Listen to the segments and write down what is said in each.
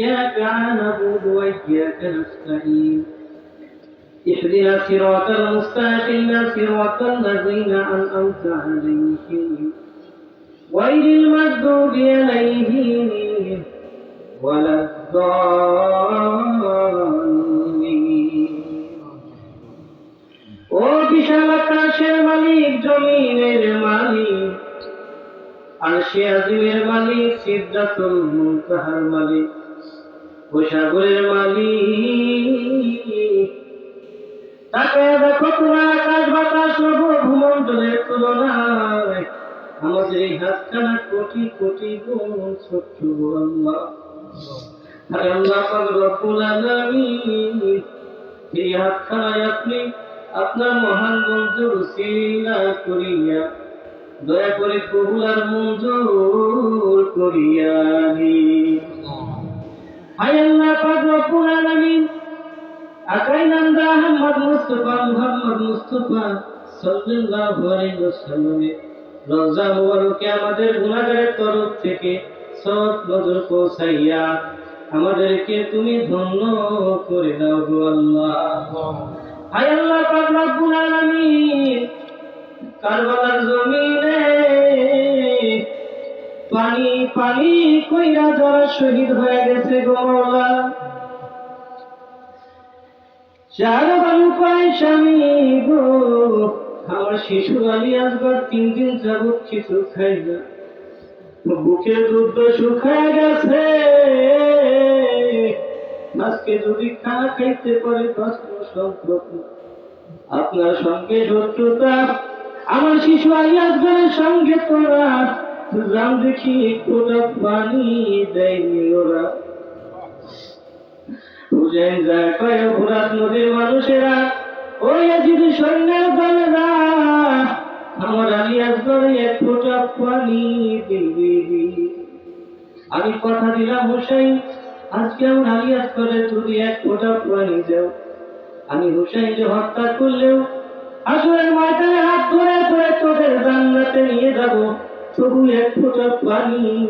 إياك نعبد وإياك نستعين اهدنا صراط المستقيم صراط الذين أنعمت عليهم غير المغضوب عليهم ولا الضالين ও বিশাল আকাশের মালিক জমিনের মালিক আরশে আজিমের মালিক সিদ্ধাতুল মুনতাহার মালিক ও সাগরের মালিক। তাকে দেখো তোমার আকাশ বাতাস ভূমণ্ডলের তুলনায়। আমাদের এই হাতখানা কোটি কোটি গুণ ছোট্ট আপনি আপনার মহান বন্ধুর সিলা করিয়া, দয়া করে কবুল আর মঞ্জুর করিয়া। আমাদের তরফ থেকে নজর পৌঁছাইয়া আমাদেরকে তুমি ধন্য করে দাও কারবালার জমিনে পানি পানি কইরা যারা শহীদ হয়ে গেছে গো চার বালু পায় স্বামী গো, আমার শিশু আলী আসবার তিন দিন যাবত কিছু খাই না। বুকের দুধ শুকায় গেছে। আজকে যদি খানা খাইতে পারে কষ্ট সম্পর্ক আপনার সঙ্গে শত্রুতা, আমার শিশু আলী আসবারের সঙ্গে তোরা কোটা পানি দেয়নি ওরা। বুঝেন যা কয় ভোরাত নদীর মানুষেরা, ওই আমার এক পানি দিবি আমি কথা দিলাম, হুসাইন, আজকে আমার আলী আসবারে যদি এক ফোঁটা পানি দাও। আমি হুসাইনকে হত্যা করলেও আসলে ময়দানে হাত ধরে ধরে তোদের জান্নাতে নিয়ে যাব। তবু এক ফোঁটা পানি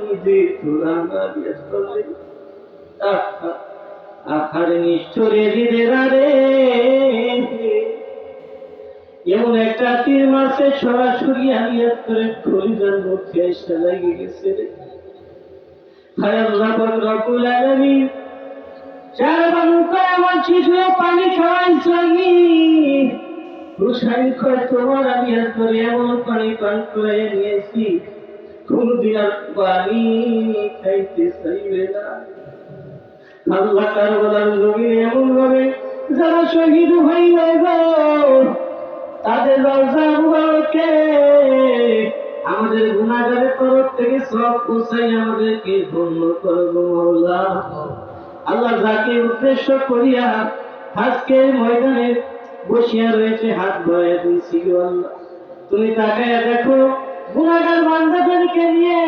আহ আহ, আহার নিষ্ঠুরে হৃদরা রে এমন একটা তীর মাসে সরাসরি আমি করে খলিদার মধ্যে এসে লাগিয়ে গেছে রে। আমি করে এমন পানি পান করে নিয়েছি। আল্লাহ যারা শহীদ তাদের আমাদের তরফ থেকে সব আমাদেরকে ধন্য করব আল্লাহ যাকে উদ্দেশ্য করিয়া আজকের ময়দানে বসিয়া রয়েছে, হাত আল্লাহ। তুমি তাকায় দেখো গুনাহগার বান্দাদেরকে নিয়ে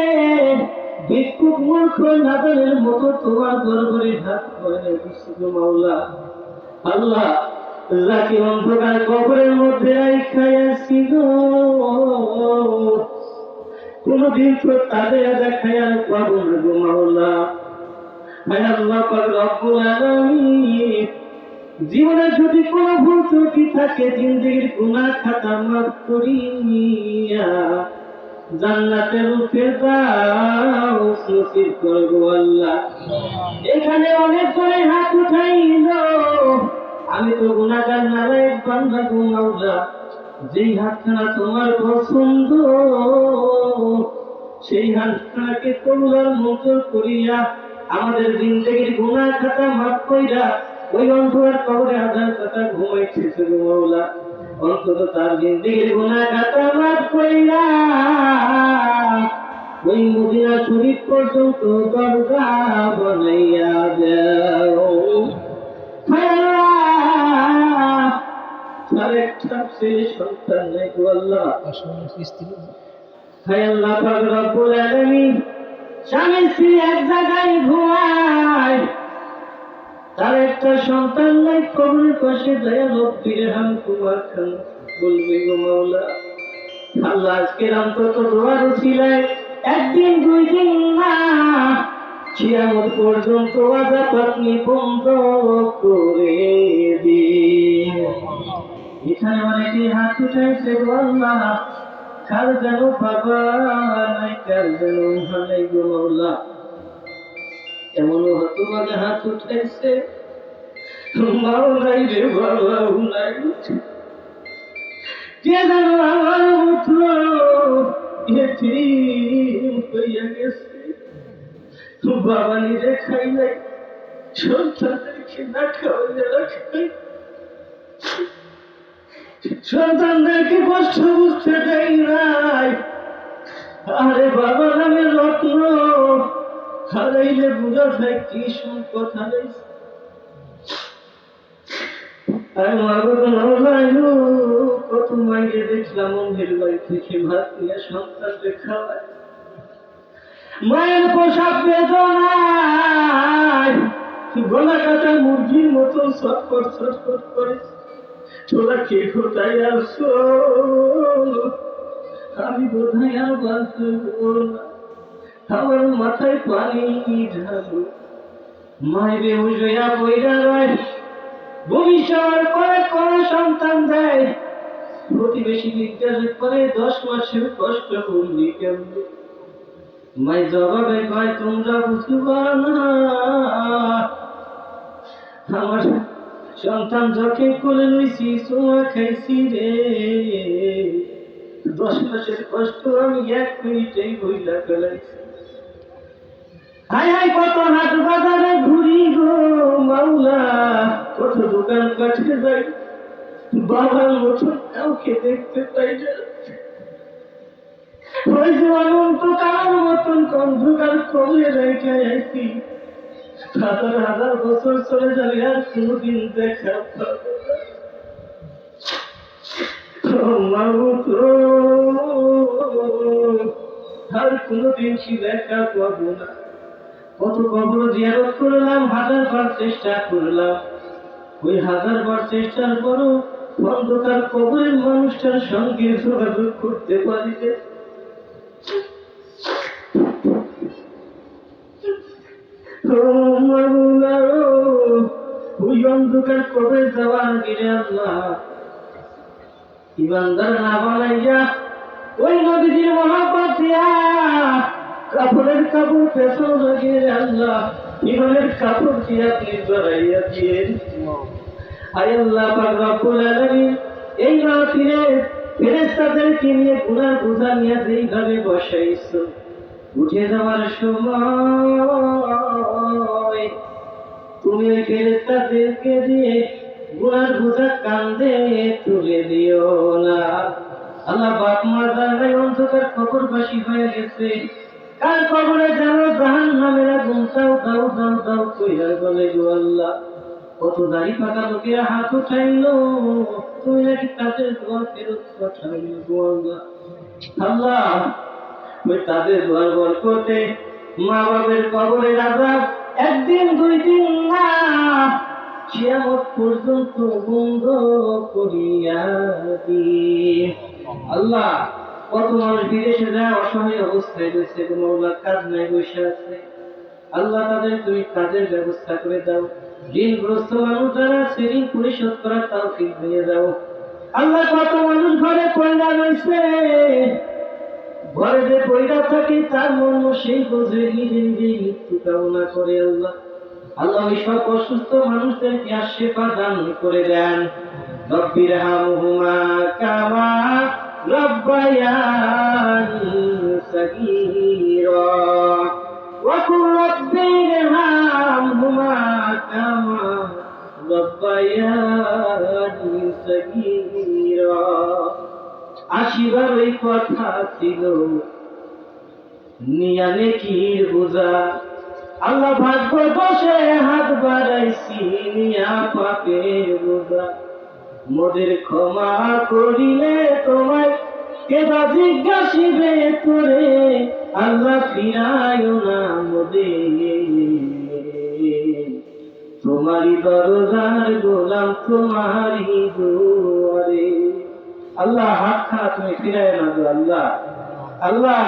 ভিক্ষুক মূর্খ মতো তোমার দরবারে হাত দিয়েছি গো মাওলা। আল্লাহ যাকে অন্ধকার কবরের মধ্যে কোনদিন তো তাদের পাবো না গো মাওলা। জীবনে যদি কোনো ভুল ত্রুটি থাকে, জিন্দগির গুনাহ খাতা মাফ করিয়া জান্নাতের উপরে দাও নসিব করব আল্লাহ। এখানে অনেক করে হাত উঠাইল। আমি তো গুণাগার নারায়ণ বান্ধা গুমাউলা যেই হাতখানা তোমার পছন্দ, সেই হাতখানাকে তোমার মতো করিয়া আমাদের জিন্দগির গুণা খাতা মাফ কইরা ওই অন্ধকার কবরে আধার কথা ঘুমাইছে শুধু মাওলা। অন্তত তার জিন্দগির গুণা খাতা মাফ কইরা পর্যন্ত দরজা বানাইয়া দাও সন্তান নাই হায় আল্লাহ পাক রব্বুল আলামিন। স্বামী স্ত্রী এক জায়গায় ঘুমায়। তার একটা সন্তান নাই কবরের পাশে দয়া লোক হাম কুমার খান বলবে গো মাওলা আল্লাহ আজকের অন্তত দোয়ার ছিলায় একদিন, দুই দিন না। কিয়ামত পর্যন্ত আজাব আপনি বন্ধ করে দিন। এখানে অনেকে হাত উঠাইছে, আল্লাহ, কার যেন বাবা নাই কার যেন ভালাই গো মাওলা। এমনও হতো মানে হাত উঠাইছে। মাও নাই রে বাবাও নাই কে আমার মতো বাবা নিজে খাই নাই সন্তানদেরকে না সন্তানদেরকে কষ্ট বুঝতে দেয় নাই। আরে বাবা নামে রত্ন। হারাইলে বুঝা যায় কি সম্পদ হারাইছে আর মাগো নলাইলো মাইরে দেখলাম অন্ধের বাড়ি থেকে ভাত নিয়ে মায়ের পোশাক বেদনায়, গলা কাটা মুরগির মতন ছটফট ছটফট করে। তোরা কে কোথায় আসছো আমি বোধহয় আমার মাথায় পানি ঢালো। মায়েরে উজয়া বইরা রয়। ভবিষ্যৎ করে কোন সন্তান দেয়। প্রতিবেশী জিজ্ঞাসা করে দশ মাসের কষ্ট করলি কেমনি? মাই জবাবে কয়, তোমরা বুঝবা না। আমার সন্তান যখন কোলে লইছি সোয়া খাইছি রে। দশ মাসের কষ্ট আমি এক মিনিটেই বইলা ফেলাইছি হাই হাই কত হাট বাজারে ঘুরি গো মাওলা। কত দোকান কাটে যাই। বাবার পাই মতন অন্ধকার রেখে হাজার বছর চলে যাবে আর কোনোদিন দেখা আর কোনোদিন কি দেখা পাবো না। কত কবর জিয়ারত করলাম, হাজার বার চেষ্টা করলাম। ওই হাজার বার চেষ্টার পরও অন্ধকার কবরের মানুষটার সঙ্গে যোগাযোগ করতে পারি যে ও মাওলা, ওই অন্ধকার কবে যাওয়ার গিরে আল্লাহ ইমানদার না বানাইয়া ওই দিয়া কাপড়ের কাপড় পেছন লাগিয়ে আল্লাহ ইমানের কাপড় দিয়া জড়াইয়া দিয়ে কান্দে তুলে দিও না। আল্লাহ বাপ মা জানাই অন্ধকার কবরবাসী হয়ে গেছে। কার কবরে জানো জাহান নামের আগুন, দাও দাও দাও দাও বলে গো আল্লাহ। কত দাড়ি পাকা লোকেরা হাত উঠাইলো তুমি নাকি তাদের দোয়া ফেরত আল্লাহ ওই তাদের দোয়ার মা বাবের কবরের আজাব একদিন, দুই দিন না, কিয়ামত পর্যন্ত বন্ধ করিয়া দিন আল্লাহ, কত মানুষ বিদেশে যায়, অসহায় অবস্থায় রয়েছে, কোনো কাজ নাই, বসে আছে। আল্লাহ তাদের তুমি কাজের ব্যবস্থা করে দাও। ঋণগ্রস্ত মানুষ যারা সে ঋণ পরিশোধ করার তাও ঠিক হয়ে যাও। আল্লাহ কত মানুষ ঘরে পয়লা রয়েছে। ঘরে যে পয়লা থাকে, তার মর্ম সেই বোঝে, নিজে নিজে মৃত্যু কামনা করে আল্লাহ। আল্লাহ ওই সব অসুস্থ মানুষদেরকে আর সেবা দান করে দেন। রব্বির হামহুমা কামা রব্বায়ানি সগীরা। ওয়া কুল রব্বির রব্বায়ানি ওই কথা ছিল, নিয়া নেকির বোঝা আল্লাহ ভাগ্য বসে হাত বাড়াইছি, নিয়া পাপের বোঝা মোদের ক্ষমা করিলে তোমায় কেবা জিজ্ঞাসিবে করে আল্লাহ ফিরায় না মোদের। তোমারই দরজার গোলাম তোমারই দুয়ারে আল্লাহ হাত খা তুমি ফিরায় না গো আল্লাহ আল্লাহ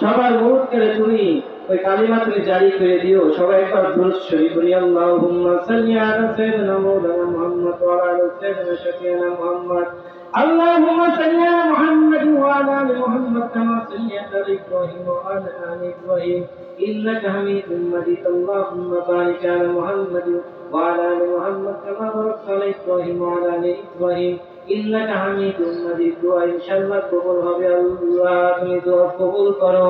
সবার মুখ করে তুমি ওই কালিমা তুমি জারি করে দিও সবাই একবার দুরুদ শরীফ বলি আল্লাহুম্মা সাল্লি আলা সাইয়্যিদিনা মাওলানা মুহাম্মদ ওয়া আলা আলি সাইয়্যিদিনা শাফিঈনা মুহাম্মদ اللهم صل على محمد وعلى ال محمد كما صليت على ابراهيم وعلى ال ابراهيم انك حميد مجيد اللهم بارك على محمد وعلى ال محمد كما باركت على ابراهيم وعلى ال ابراهيم ইন্নাকা হামিদুম মাজিদ দোয়া ইনশাআল্লাহ কবুল হবে আল্লাহ তুমি দোয়া কবুল করো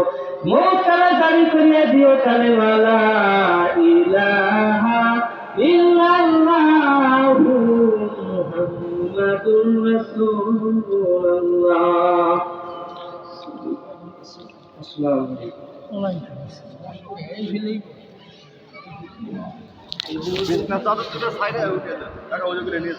মোতালা জারি করিয়া দিও কালেমালা ইলাহা ইল্লাল্লাহু মুহাম্মাদুর রাসূলুল্লাহ আসসালামু আলাইকুম বিছনা চাদর সাইডে উঠে টাকা ওই নিয়ে